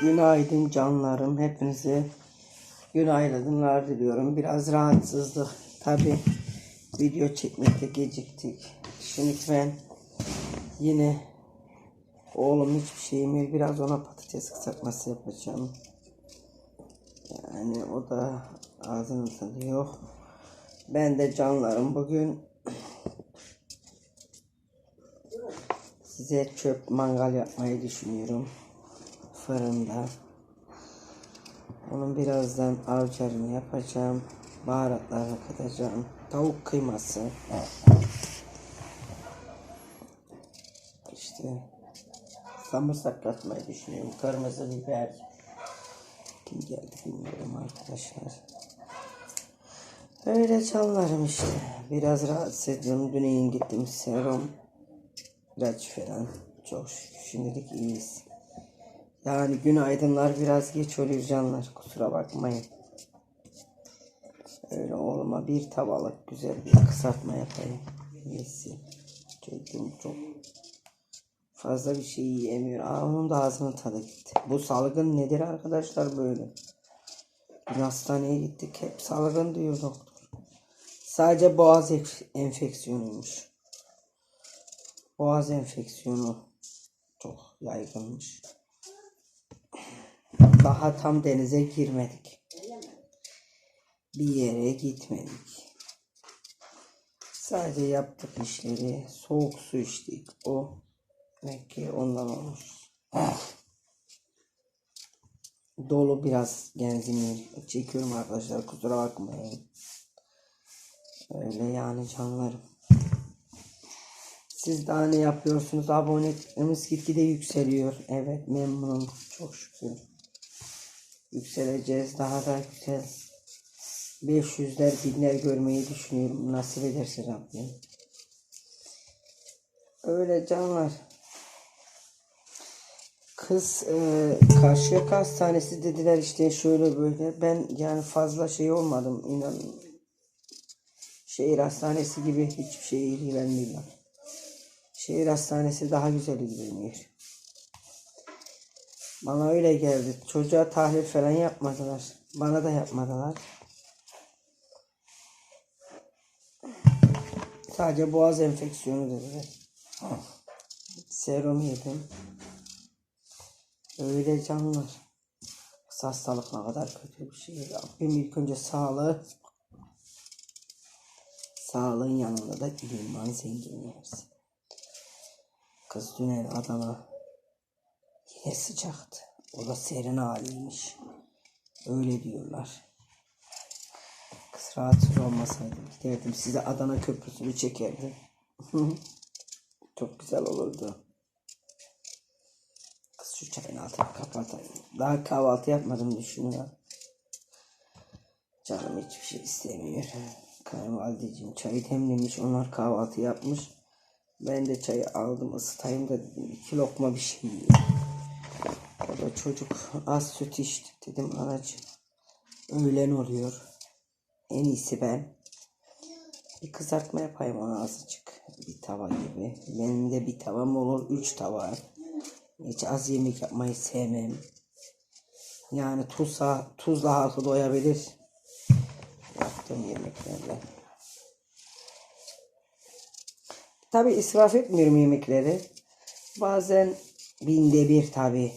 Günaydın canlarım. Hepinize günaydınlar diliyorum. Biraz rahatsızlık. Tabi video çekmekte geciktik. Şimdi ben yine oğlum hiçbir şey yemiyor. Biraz ona patates kızartması yapacağım. Yani o da ağzının tadı yok. Ben de canlarım bugün size çöp mangal yapmayı düşünüyorum fırında. Onun birazdan avcarını yapacağım. Baharatlarını katacağım. Tavuk kıyması. İşte samırsak katmayı düşünüyorum. Kırmızı biber. Kim geldi bilmiyorum arkadaşlar. Öyle canlarım işte. Biraz rahatsız ediyorum. Dün iyi gittim serum. İlaç falan. Çok şükür şimdilik iyiyiz. Yani günaydınlar biraz geç oluyor canlar. Kusura bakmayın. Öyle oğluma bir tavalık güzel bir kısaltma yapayım. Neyse. Çocuğum çok fazla bir şey yiyemiyor. Aa, onun da ağzının tadı gitti. Bu salgın nedir arkadaşlar böyle? Dün hastaneye gittik. Hep salgın diyor doktor. Sadece boğaz enf- enfeksiyonuymuş. Boğaz enfeksiyonu çok yaygınmış. Daha tam denize girmedik. Bir yere gitmedik. Sadece yaptık işleri. Soğuk su içtik. O demek ondan olmuş. Dolu biraz genzimi çekiyorum arkadaşlar. Kusura bakmayın. Öyle yani canlarım. Siz daha ne yapıyorsunuz? Abonelerimiz gitgide yükseliyor. Evet memnunum. Çok şükür. Yükseleceğiz. Daha da güzel. 500'ler binler görmeyi düşünüyorum. Nasip ederse Rabbim. Öyle canlar. Kız e, Karşıyaka Hastanesi dediler işte şöyle böyle. Ben yani fazla şey olmadım inanın. Şehir hastanesi gibi hiçbir şey ilgilenmiyorlar. Şehir hastanesi daha güzel ilgileniyor. Bana öyle geldi. Çocuğa tahlil falan yapmadılar. Bana da yapmadılar. Sadece boğaz enfeksiyonu dediler. Serum yedim. Öyle canlar. Hastalık ne kadar kötü bir şey. Rabbim ilk önce sağlığı sağlığın yanında da iman zenginliği versin. Kız dün Adana yine sıcaktı. O da serin haliymiş. Öyle diyorlar. Kız rahatsız olmasaydım giderdim size Adana köprüsünü çekerdim. Çok güzel olurdu. Kız şu çayın altını kapatayım. Daha kahvaltı yapmadım düşünüyor. Canım hiçbir şey istemiyor. Kayınvalideciğim çayı demlemiş. Onlar kahvaltı yapmış. Ben de çayı aldım ısıtayım da dedim. iki lokma bir şey yiyeyim. O da çocuk az süt içti. Dedim anacığım. Öğlen oluyor. En iyisi ben. Bir kızartma yapayım ona azıcık. Bir tava gibi. Benim de bir tavam olur. Üç tava. Hiç az yemek yapmayı sevmem. Yani tuzla, tuzla halkı doyabilir. Yaptığım yemeklerle. Tabi israf etmiyorum yemekleri. Bazen binde bir tabi.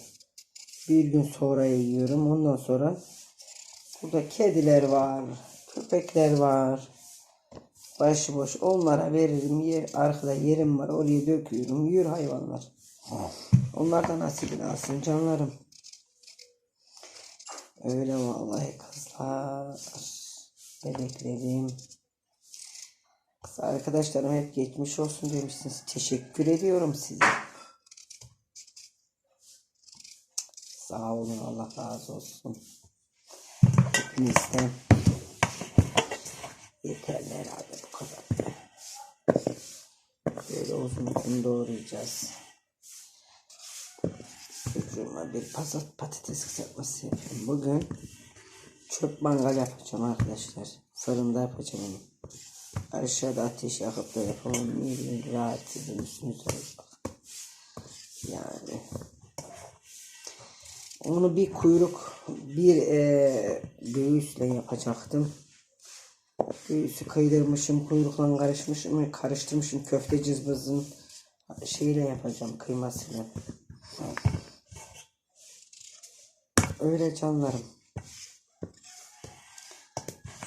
Bir gün sonra yiyorum. Ondan sonra burada kediler var. Köpekler var. Başıboş onlara veririm. Yer, arkada yerim var. Oraya döküyorum. Yür hayvanlar. Onlardan nasibini alsın canlarım. Öyle vallahi kızlar. Bebeklerim. Kız arkadaşlarım hep geçmiş olsun demişsiniz. Teşekkür ediyorum size. Sağ olun Allah razı olsun. Hepinizden. Yeterli herhalde bu kadar. Böyle uzun uzun doğrayacağız. Çocuğuma bir pasat patates kızartması yapıyorum. Bugün çöp mangal yapacağım arkadaşlar. Fırında yapacağım onu. Aşağıda ateş yakıp da. Niye bileyim rahatsızım üstünüze. Yani Onu bir kuyruk, bir e, göğüsle yapacaktım. Göğüsü kıydırmışım, kuyrukla karışmışım, karıştırmışım köfte cızbızın şeyle yapacağım kıymasıyla. Öyle canlarım.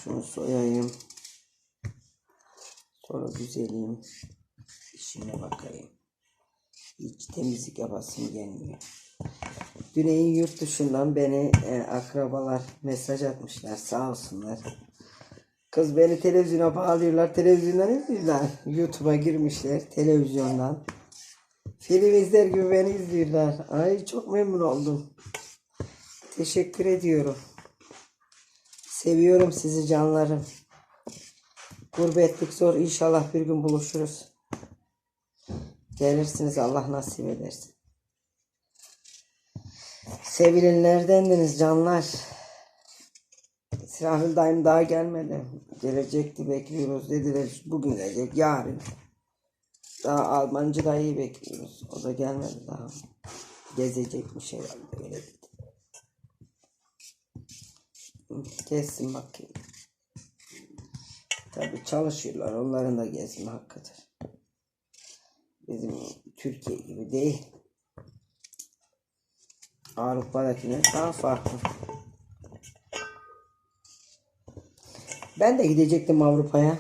Şunu soyayım. Sonra güzelim. İşime bakayım. Hiç temizlik yapasım gelmiyor. Güney'in yurt dışından beni e, akrabalar mesaj atmışlar sağ olsunlar. Kız beni televizyona bağlıyorlar. Televizyondan izliyorlar. YouTube'a girmişler televizyondan. Film izler gibi beni izliyorlar. Ay çok memnun oldum. Teşekkür ediyorum. Seviyorum sizi canlarım. Gurbetlik zor. İnşallah bir gün buluşuruz. Gelirsiniz Allah nasip edersin. Sevilenlerdendiniz canlar. Sirahül dayım daha gelmedi. Gelecekti bekliyoruz dediler. Bugün gelecek yarın. Daha Almancı dayıyı bekliyoruz. O da gelmedi daha. Gezecekmiş herhalde öyle dedi. Gezsin bakayım. Tabi çalışıyorlar. Onların da gezme hakkıdır. Bizim Türkiye gibi değil. Avrupa'dakiler daha farklı. Ben de gidecektim Avrupa'ya.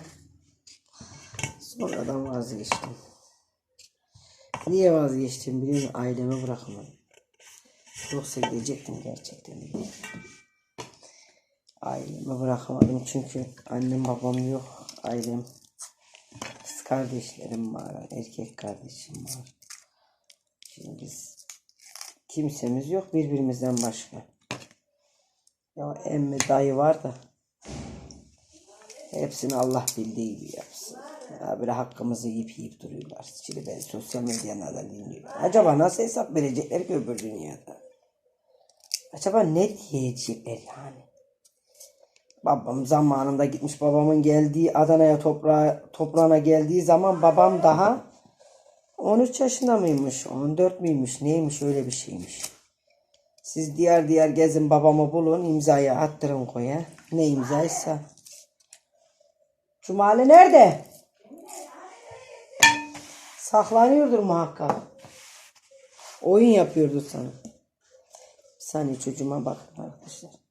Sonradan vazgeçtim. Niye vazgeçtim biliyor musun? Ailemi bırakmadım. Yoksa gidecektim gerçekten. Ailemi bırakamadım çünkü annem babam yok. Ailem kardeşlerim var. Erkek kardeşim var. Şimdi biz kimsemiz yok birbirimizden başka. Ya emmi dayı var da hepsini Allah bildiği gibi yapsın. Ya böyle hakkımızı yiyip yiyip duruyorlar. Şimdi ben sosyal medyadan dinliyorum. Acaba nasıl hesap verecekler ki öbür dünyada? Acaba ne diyecekler yani? Babam zamanında gitmiş babamın geldiği Adana'ya toprağa, toprağına geldiği zaman babam daha 13 yaşında mıymış 14 müymüş neymiş öyle bir şeymiş. Siz diğer diğer gezin babamı bulun imzayı attırın koya. Ne imzaysa. Cumali nerede? Saklanıyordur muhakkak. Oyun yapıyordu sana. Bir saniye çocuğuma bakın arkadaşlar.